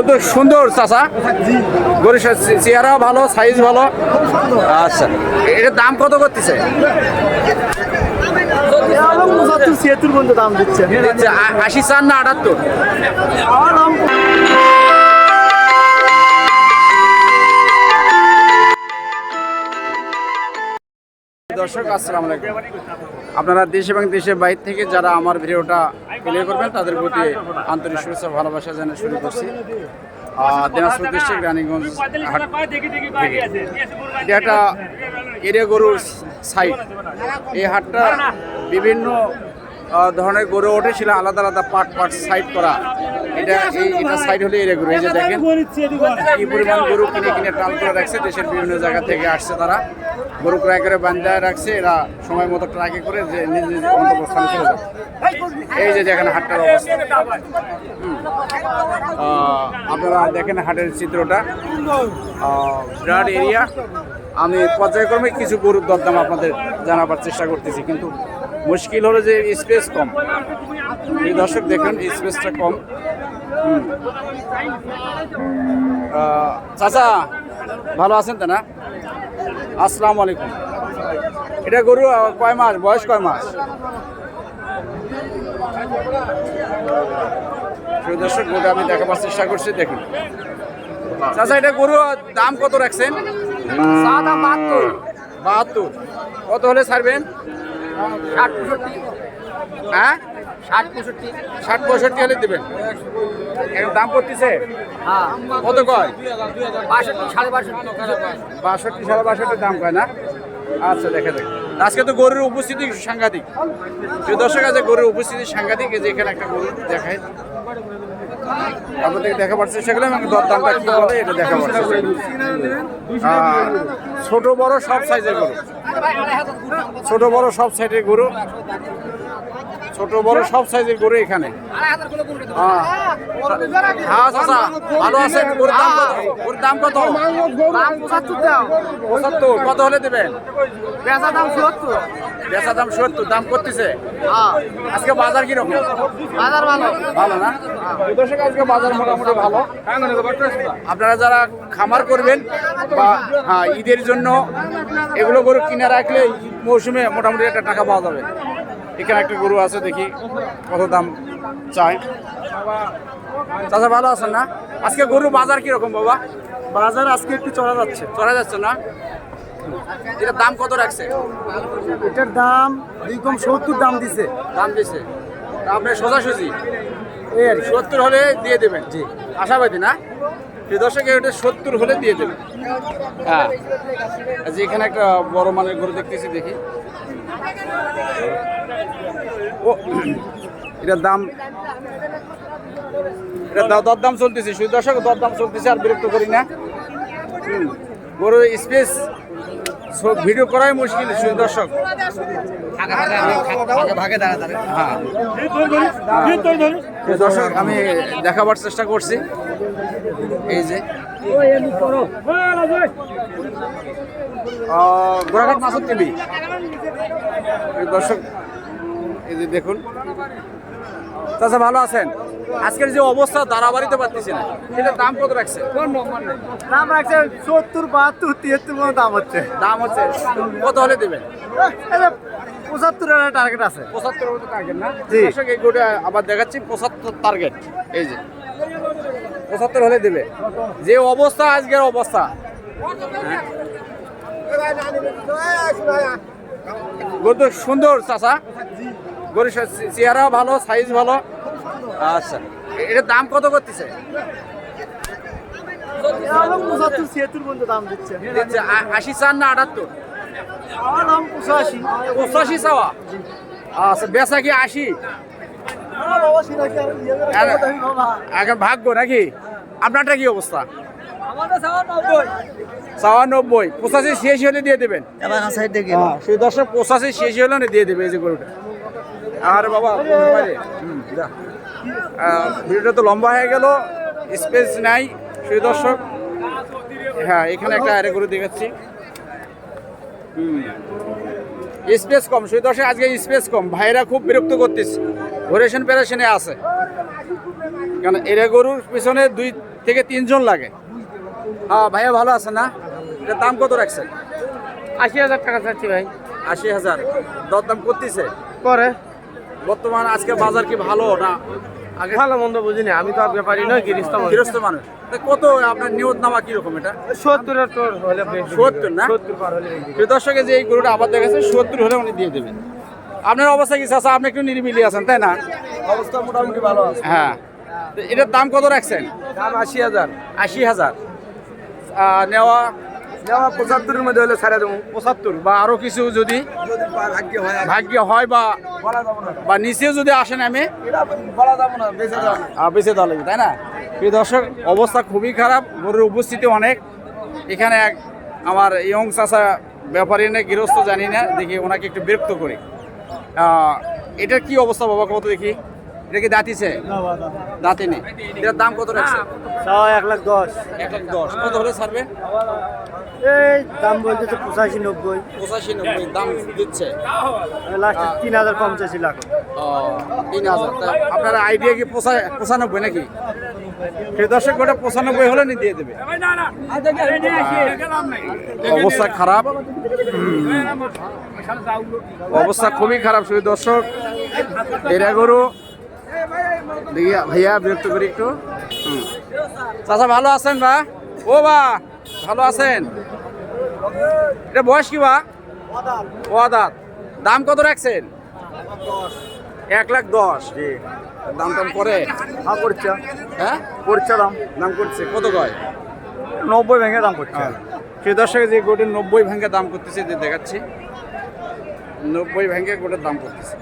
গরু সুন্দর, চাচা। গরু চেহারা ভালো সাইজ ভালো। আচ্ছা এটার দাম কত করতেছে? দিচ্ছে আশি চার না আটাত্তর? দর্শক আপনারা দেশ এবং দেশের বাইরে থেকে যারা আমার ভিডিওটা প্লে করবেন, তাদের প্রতি আন্তরিক শুভেচ্ছা ভালোবাসা জানিয়ে শুরু করছি। দিনাজপুর ডিস্ট্রিক্ট রানীগঞ্জ এটা এরিয়া গরুর সাইট এই হাটটা বিভিন্ন ধরনের গরু উঠেছিল আলাদা আলাদা পার্ট পার্ট সাইড করা। এটা এটা সাইড হলে এরিয়া গরু এই যে দেখেন কি পরিমাণ গরু কিনে কিনে টাল করে রাখছে দেশের বিভিন্ন জায়গা থেকে আসছে তারা। গরু ক্রয় করে বান্ধায় রাখছে এরা সময় মতো ট্রাকে করে যে নিজ নিজ গন্তব্যস্থানে চলে যাবে। এই যে দেখেন হাটটার অবস্থা। আপনারা দেখেন হাটের চিত্রটা। বিরাট এরিয়া আমি পর্যায়ক্রমে কিছু গরুর দরদাম আপনাদের জানাবার চেষ্টা করতেছি কিন্তু মুশকিল হলো যে স্পেস কম। এই দর্শক দেখেন স্পেসটা কম। চাচা ভালো আছেন তো না? আসসালামু আলাইকুম। এটা গরু কয় মাস? বয়স কয় মাস? দর্শক গরু আমি দেখাবার চেষ্টা করছি দেখুন। চাচা এটা গরু দাম কত রাখছেন? বাহাত্তর। কত হলে ছাড়বেন? ষাট পঁয়ষট্টি। হ্যাঁ? ষাট পঁয়ষট্টি ষাট পঁয়ষট্টি হলে দেবেন। এখন দাম করতেছে হ্যাঁ। কত কয়? বাষট্টি সাড়ে বাষট্টি। বাষট্টি সাড়ে বাষট্টি দাম কয় না? আচ্ছা দেখা যাক আজকে তো গরুর উপস্থিতি সাংঘাতিক। যে দর্শক আছে গরুর উপস্থিতি সাংঘাতিক। যে এখানে একটা গরু দেখায় আপনাদেরকে দেখাবার চেষ্টা করলাম এবং দরদামটা কি বলে এটা দেখাবার ছোট বড় সব সাইজের গরু। ছোট বড় সব সাইজের গরু। ছোট, বড় সব সাইজের গরু এখানে। হ্যাঁ। হ্যাঁ ভালো আছেন? গরুর দাম কত? গরুর দাম কত? পঁচাত্তর। কত হলে দেবেন? পেঁচা দাম সত্তর বেচা দাম সত্তর। দাম করতেছে? আজকে বাজার কীরকম? বাজার ভালো ভালো না? আজকে বাজার মোটামুটি ভালো আপনারা যারা খামার করবেন বা হ্যাঁ ঈদের জন্য এগুলো গরু কিনে রাখলে মৌসুমে মোটামুটি একটা টাকা পাওয়া যাবে। এখানে একটা গরু আছে দেখি কত দাম চায়। চাচা ভালো আছেন না? আজকে গরু বাজার কীরকম বাবা? বাজার আজকে একটু চড়া যাচ্ছে। চড়া যাচ্ছে না? এটার দাম কত রাখছে? এটার দাম দুই কম সত্তর দাম দিছে। দাম দিছে। আপনি সোজাসুজি এই আর সত্তর হলে দিয়ে দেবেন। জি। আশাবাদী না? প্রিয় দর্শক এটা সত্তর হলে দিয়ে দেবেন। হ্যাঁ। আজ এখানে একটা বড় মানের গরু দেখতেছি দেখি। ও এটার দাম এটা দরদাম চলতেছে। শুধু দর্শক দরদাম চলতেছে আর বিরক্ত করি না। গরুর স্পেস ভিডিও করাই মুশকিল শুধু দর্শক। হ্যাঁ। দর্শক আমি দেখাবার চেষ্টা করছি। এই যে। গোড়াঘাট মাসুদ টিভি। দর্শক এই যে দেখুন। চাচা ভালো আছেন? আজকের যে অবস্থা দাঁড়াবাড়িতে পারতেছি না। দাম কত রাখছে? দাম রাখছে সত্তর বাহাত্তর তিয়াত্তর মতো দাম হচ্ছে। দাম হচ্ছে। কত হলে দেবেন? পঁচাত্তর টার্গেট আছে। পঁচাত্তর টার্গেট না? জি। এই গোটা আবার দেখাচ্ছি পঁচাত্তর টার্গেট এই যে। পঁচাত্তর হলে দেবে। যে অবস্থা আজকের অবস্থা। হ্যাঁ। গরু সুন্দর চাচা। গরু চেহারা ভালো সাইজ ভালো। আচ্ছা। এটার দাম কত করতেছে? আশি চার না আটাত্তর? পঁচাশি। চাওয়া? আচ্ছা বেচা কি আশি? এখন ভাগ্য নাকি? আপনারটা কি অবস্থা? চাওয়া নব্বই। পঁচাশি ছিয়াশি হলে দিয়ে দেবেন। হ্যাঁ সেই দর্শক পঁচাশি ছিয়াশি হলে না দিয়ে দেবে এই যে গরুটা। আর বাবা ভিডিওটা তো লম্বা হয়ে গেল স্পেস নাই সেই দর্শক। হ্যাঁ এখানে একটা আরে গরু দেখাচ্ছি। স্পেস কম সেই দর্শক আজকে স্পেস কম। ভাইরা খুব বিরক্ত করতেছে। ঘোরেশন পেরেশনে আছে। কারণ এরা গরুর পিছনে দুই থেকে তিনজন লাগে। হ্যাঁ ভাইয়া ভালো আছে না? এটার দাম কত রাখছেন? আশি হাজার টাকা চাচ্ছি ভাই। আশি হাজার। দরদাম করতেছে? করে। বর্তমান আজকে বাজার কি ভালো না আগে? ভালো মন্দ বুঝিনি আমি তো আর ব্যাপারই নয় গিরিস্তা গৃহস্থ মানুষ। কত আপনার নিয়ত নামা কীরকম এটা? সত্তরের তোর হলে। 70 না? সত্তর পার হলে বেশি। প্রিয় দর্শকে যে এই গরুটা আবার দেখাচ্ছে সত্তর হলে উনি দিয়ে দেবেন। আপনার অবস্থা কি চাচা? আপনি একটু নিরিবিলি আছেন তাই না? অবস্থা মোটামুটি ভালো আছে। হ্যাঁ। এটার দাম কত রাখছেন? দাম আশি হাজার। আশি হাজার। নেওয়া নেওয়া পঁচাত্তরের মধ্যে হলে ছাড়া দেবো। পঁচাত্তর বা আরও কিছু যদি ভাগ্য হয় ভাগ্য হয় বা বা নিচেও যদি আসে নামে এটা বলা যাব না বেঁচে দেওয়া লাগবে। তাই না? প্রিয় দর্শক অবস্থা খুবই খারাপ গরুর উপস্থিতি অনেক। এখানে এক আমার ইয়ং চাষা ব্যাপারী না গৃহস্থ জানি না দেখি ওনাকে একটু বিরক্ত করি। এটার কি অবস্থা বাবা কত দেখি? এটা কি দাঁতিছে দাঁতে নেই এটার দাম কত রাখছে? এক লাখ দশ। এক লাখ দশ। কত হলে ছাড়বে? এই দাম বলতেছে পঁচাশি নব্বই। পঁচাশি নব্বই। দাম দিচ্ছে। লাস্টে তিন হাজার পঞ্চাশি লাখ। ও, তিন হাজার। আপনার আইডিয়া কি পঁচা পঁচানব্বই নাকি? দর্শক গোটা পঁচানব্বই হলে নি দিয়ে দেবে। অবস্থা খারাপ। অবস্থা খুবই খারাপ শুধু দর্শক। এরা গরু দেখি ভাইয়া বিরক্ত করি একটু। চাচা ভালো আছেন বা? ও বা ভালো আছেন। এটা বয়স কি বা? ও দাঁত দাম কত রাখছেন? এক লাখ দশ। দাম টাম করে হ্যাঁ করছে হ্যাঁ? করছে দাম দাম করছে। কত কয়? নব্বই ভেঙে দাম করছে। সেই দর্শকে যে গোটের নব্বই ভেঙে দাম করতেছে যে দেখাচ্ছি। নব্বই ভেঙে গোটের দাম করতেছে।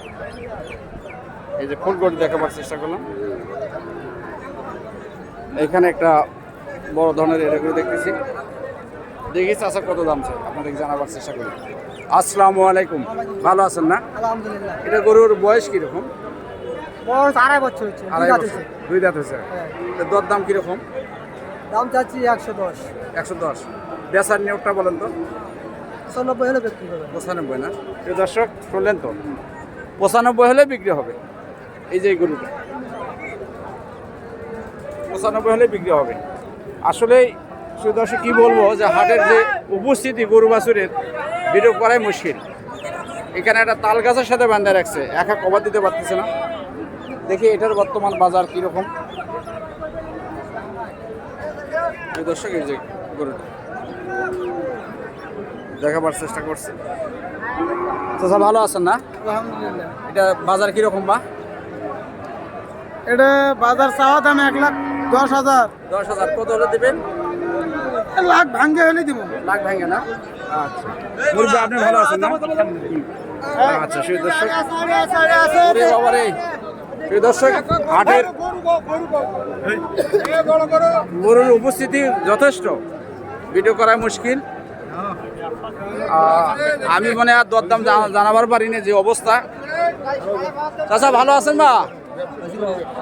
এই যে ফুল গোট দেখাবার চেষ্টা করলাম। এখানে একটা বড় ধরনের এটা করে দেখতেছি। দেখি চাষা কত দাম চাই আপনাদের জানাবার চেষ্টা করি। আসসালামু আলাইকুম ভালো আছেন না? আলহামদুলিল্লাহ। এটা গরুর বয়স কীরকম? বয়স আড়াই বছর হচ্ছে আড়াই বছর দুই দাঁত হয়েছে। তো দর দাম কীরকম? দাম চাচ্ছি একশো দশ। একশো দশ। বেসার নিয়োগটা বলেন তো? পঁচানব্বই হলে বিক্রি করবে পঁচানব্বই না? দর্শক শুনলেন তো? পঁচানব্বই হলে বিক্রি হবে। এই যে গরুটা। পঁচানব্বই হলে বিক্রি হবে। আসলে শুধু কি বলব যে হাটের যে উপস্থিতি গরু বাছুরের ভিডিও করাই মুশকিল। এখানে একটা তাল গাছের সাথে বান্ধা রাখছে একা কভার দিতে পারতেছে না। দেখি এটার বর্তমান বাজার কীরকম। দর্শক এই যে গরুটা। দেখাবার চেষ্টা করছি। চাচা ভালো আছেন না? এটা বাজার কীরকম বা? এটা বাজার চাওয়া দাম এক লাখ দশ হাজার। দশ হাজার। কত হলে দেবেন? লাখ ভাঙ্গে হলে দিব। লাখ ভাঙে না? আচ্ছা। আপনি ভালো আছেন না? আচ্ছা সেই দর্শক। ওরে বাবা দর্শক হাটের গরুর উপস্থিতি যথেষ্ট। ভিডিও করা মুশকিল। আমি মনে আর দরদাম জানাবার পারি না যে অবস্থা। চাচা ভালো আছেন বা?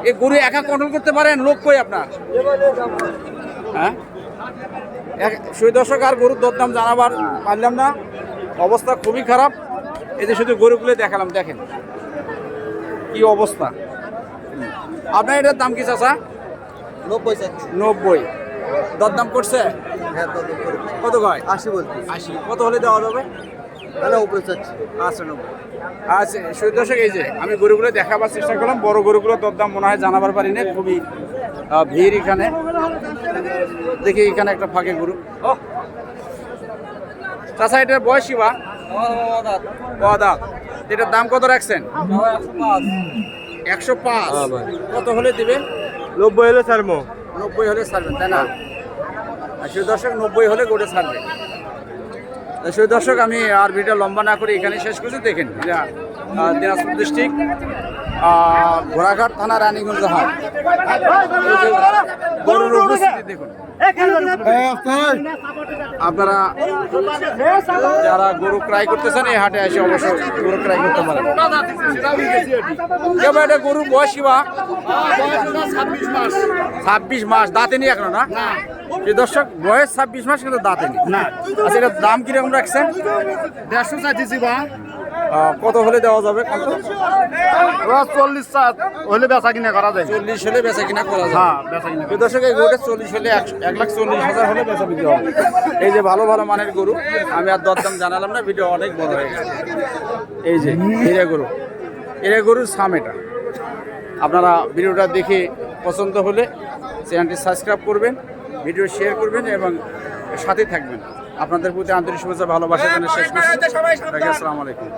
এই গরু একা কন্ট্রোল করতে পারেন? লোক কই আপনার? হ্যাঁ? সেই দর্শক আর গরুর দরদাম জানাবার পারলাম না। অবস্থা খুবই খারাপ। এই যে শুধু গরুগুলো দেখালাম দেখেন। কি অবস্থা। আপনার এটার দাম কি চাচা? নব্বই নব্বই। দরদাম করছে? হ্যাঁ কত কয়? আশি বলছি। আশি। কত হলে দেওয়া যাবে? তাহলে উপরে চাচ্ছি আচ্ছা আচ্ছা দর্শক এই যে আমি গরুগুলো দেখাবার চেষ্টা করলাম। বড় গরুগুলো দরদাম মনে হয় জানাবার পারি না খুবই ভিড় এখানে। দেখি এখানে একটা ফাঁকে গরু। চাচা এটার বয়সী বা দাঁত এটার দাম কত রাখছেন? একশো পাঁচ। কত হলে দিবেন? নব্বই হলে ছাড়বো। নব্বই হলে ছাড়বেন তাই না? আর সেই দর্শক নব্বই হলে গোটে ছাড়বে। সেই দর্শক, আমি আর ভিডিও লম্বা না করে এখানে শেষ করছি। দেখেন দিনাজপুর ডিস্ট্রিক্ট ঘোড়াঘাট থানা রানীগঞ্জ দেখুন। আপনারা যারা গরু ক্রয় করতেছেন, এই হাটে এসে অবশ্যই গরু ক্রয় করতে পারেন। এটা গরুর বয়স বা? ছাব্বিশ মাস। দাঁতে নি এখনও না? এই দর্শক বয়স ছাব্বিশ মাস কিন্তু দাঁতে নি না। আচ্ছা এটার দাম কীরকম রাখছেন? দেড়শো চাইছি বা কত হলে দেওয়া যাবে? কত? চল্লিশ সাত হইলে বেচা কিনা করা যায়। চল্লিশ হলে বেচা কিনা করা যাবে। হ্যাঁ বেচা কিনা। প্রিয় দর্শক এই গরুটা চল্লিশ হলে এক লাখ চল্লিশ হাজার হলে বেচা বিক্রি হবে। এই যে ভালো ভালো মানের গরু আমি আর দরদাম জানালাম না ভিডিও অনেক বড় হয়ে গেছে। এই যে এরা গরু। এরা গরুর সাম এটা। আপনারা ভিডিওটা দেখে পছন্দ হলে চ্যানেলটি সাবস্ক্রাইব করবেন। ভিডিও শেয়ার করবেন এবং সাথে থাকবেন। আপনাদের প্রতি আন্তরিক শুভেচ্ছা ভালোবাসা জানিয়ে শেষ করছি। আসসালামু আলাইকুম।